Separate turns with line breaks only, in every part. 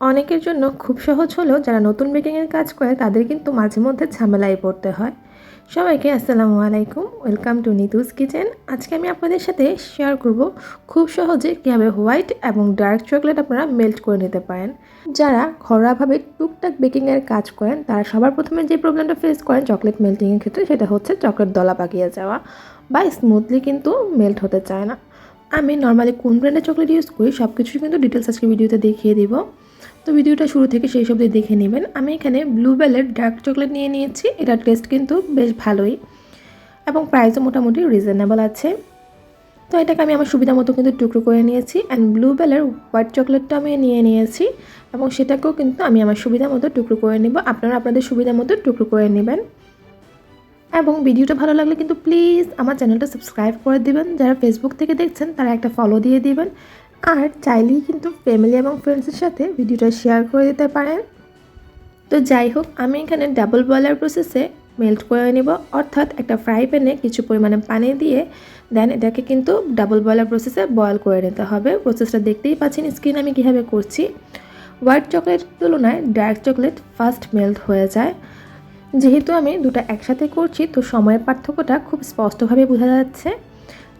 অনেকের জন্য খুব সহজ হলেও যারা নতুন বেকিংয়ের কাজ করে, তাদের কিন্তু মাঝে মধ্যে ঝামেলায় পড়তে হয়। সবাইকে আসসালামু আলাইকুম ওয়েলকাম টু নিতুস কিচেন আজকে আমি আপনাদের সাথে শেয়ার করব খুব সহজে কীভাবে হোয়াইট এবং ডার্ক চকলেট আপনারা মেল্ট করে নিতে পারেন। যারা ঘরোয়াভাবে টুকটাক বেকিংয়ের কাজ করেন, তারা সবার প্রথমে যে প্রবলেমটা ফেস করেন চকলেট মেল্টিংয়ের ক্ষেত্রে, সেটা হচ্ছে চকলেট দলা পাকিয়ে যাওয়া বা স্মুথলি কিন্তু মেল্ট হতে চায় না। আমি নর্মালি কোন ব্র্যান্ডের চকলেট ইউজ করি সব কিছুই কিন্তু ডিটেলস আজকে ভিডিওতে দেখিয়ে দিব। তো ভিডিওটা শুরু থেকে সেই সব দেখে নেবেন। আমি এখানে ব্লুবেলের ডার্ক চকলেট নিয়ে নিয়েছি। এটার টেস্ট কিন্তু বেশ ভালোই এবং প্রাইসও মোটামুটি রিজনেবল আছে। তো এটাকে আমি আমার সুবিধা মতো কিন্তু টুকরো করে নিয়েছি অ্যান্ড ব্লুবেলের হোয়াইট চকলেটটা আমি নিয়ে নিয়েছি এবং সেটাকেও কিন্তু আমি আমার সুবিধা মতো টুকরো করে নিব। আপনারা আপনাদের সুবিধা মতো টুকরো করে নেবেন। এবং ভিডিওটা ভালো লাগলে কিন্তু প্লিজ আমার চ্যানেলটা সাবস্ক্রাইব করে দিবেন। যারা ফেসবুক থেকে দেখছেন তারা একটা ফলো দিয়ে দিবেন। আর চাইলেই কিন্তু ফ্যামিলি এবং ফ্রেন্ডসের সাথে ভিডিওটা শেয়ার করে দিতে পারেন। তো যাই হোক, আমি এখানে ডাবল বয়লার প্রসেসে মেল্ট করে নিব। অর্থাৎ একটা ফ্রাই প্যানে কিছু পরিমাণে পানি দিয়ে দেন এটাকে কিন্তু ডাবল বয়লার প্রসেসে বয়ল করে নিতে হবে। প্রসেসটা দেখতেই পাচ্ছেন স্ক্রিন আমি কীভাবে করছি। হোয়াইট চকলেটের তুলনায় ডার্ক চকলেট ফার্স্ট মেল্ট হয়ে যায়। যেহেতু আমি দুটো একসাথে করছি, তো সময়ের পার্থক্যটা খুব স্পষ্টভাবে বোঝা যাচ্ছে।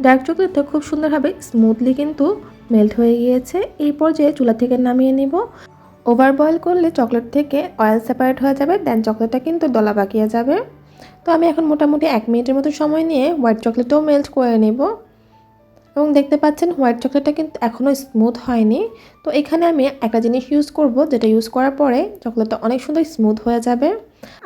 ডার্ক চকলেটটা খুব সুন্দরভাবে স্মুথলি কিন্তু মেল্ট হয়ে গিয়েছে। এই পর্যায়ে চুলা থেকে নামিয়ে নিব। ওভার বয়েল করলে চকলেট থেকে অয়েল সেপারেট হয়ে যাবে, দেন চকলেটটা কিন্তু দলা পাকিয়ে যাবে। তো আমি এখন মোটামুটি এক মিনিটের মতো সময় নিয়ে হোয়াইট চকলেটও মেল্ট করে নেব। এবং দেখতে পাচ্ছেন হোয়াইট চকলেটটা কিন্তু এখনও স্মুথ হয়নি। তো এখানে আমি একটা জিনিস ইউজ করব, যেটা ইউজ করার পরে চকলেটটা অনেক সুন্দর স্মুথ হয়ে যাবে।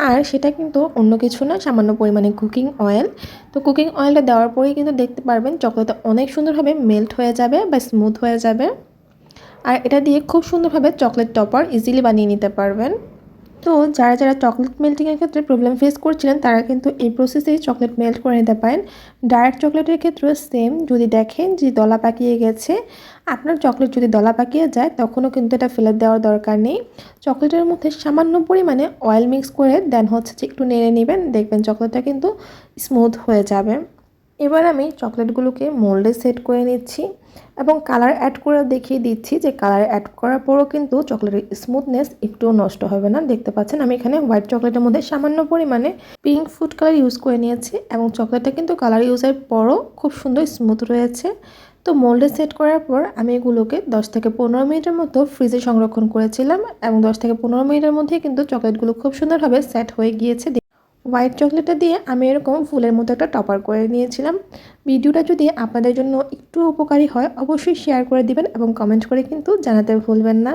আর সেটা কিন্তু অন্য কিছু না, সামান্য পরিমাণে কুকিং অয়েল তো কুকিং অয়েলটা দেওয়ার পরেই কিন্তু দেখতে পারবেন চকলেটটা অনেক সুন্দরভাবে মেল্ট হয়ে যাবে বা স্মুথ হয়ে যাবে। আর এটা দিয়ে খুব সুন্দরভাবে চকলেট টপার ইজিলি বানিয়ে নিতে পারবেন। তো যারা যারা চকলেট মেল্টিংয়ের ক্ষেত্রে প্রবলেম ফেস করছিলেন, তারা কিন্তু এই প্রসেসেই চকলেট মেল্ট করে নিতে পারেন। ডার্ক চকলেটের ক্ষেত্রেও সেম যদি দেখেন যে দলা পাকিয়ে গেছে, আপনার চকলেট যদি দলা পাকিয়ে যায়, তখনও কিন্তু এটা ফেলে দেওয়ার দরকার নেই। চকলেটের মধ্যে সামান্য পরিমাণে অয়েল মিক্স করে দেন হচ্ছে যে একটু নেড়ে নেবেন, দেখবেন চকলেটটা কিন্তু স্মুথ হয়ে যাবে। এবার আমি চকলেটগুলোকে মোল্ডে সেট করে নিচ্ছি এবং কালার অ্যাড করে দেখিয়ে দিচ্ছি যে কালার অ্যাড করার পরও কিন্তু চকলেটের স্মুথনেস একটুও নষ্ট হবে না। দেখতে পাচ্ছেন, আমি এখানে হোয়াইট চকলেটের মধ্যে সামান্য পরিমাণে পিঙ্ক ফুড কালার ইউজ করে নিয়েছি এবং চকলেটটা কিন্তু কালার ইউজের পরও খুব সুন্দর স্মুথ রয়েছে। তো মোল্ডে সেট করার পর আমি এগুলোকে 10 থেকে পনেরো মিনিটের মতো ফ্রিজে সংরক্ষণ করেছিলাম এবং 10 থেকে পনেরো মিনিটের মধ্যে কিন্তু চকলেটগুলো খুব সুন্দরভাবে সেট হয়ে গিয়েছে। হোয়াইট চকলেটটা দিয়ে আমি এরকম ফুলের মতো একটা টপার করে নিয়েছিলাম। ভিডিওটা যদি আপনাদের জন্য একটু উপকারী হয়, অবশ্যই শেয়ার করে দিবেন এবং কমেন্ট করে কিন্তু জানাতে ভুলবেন না।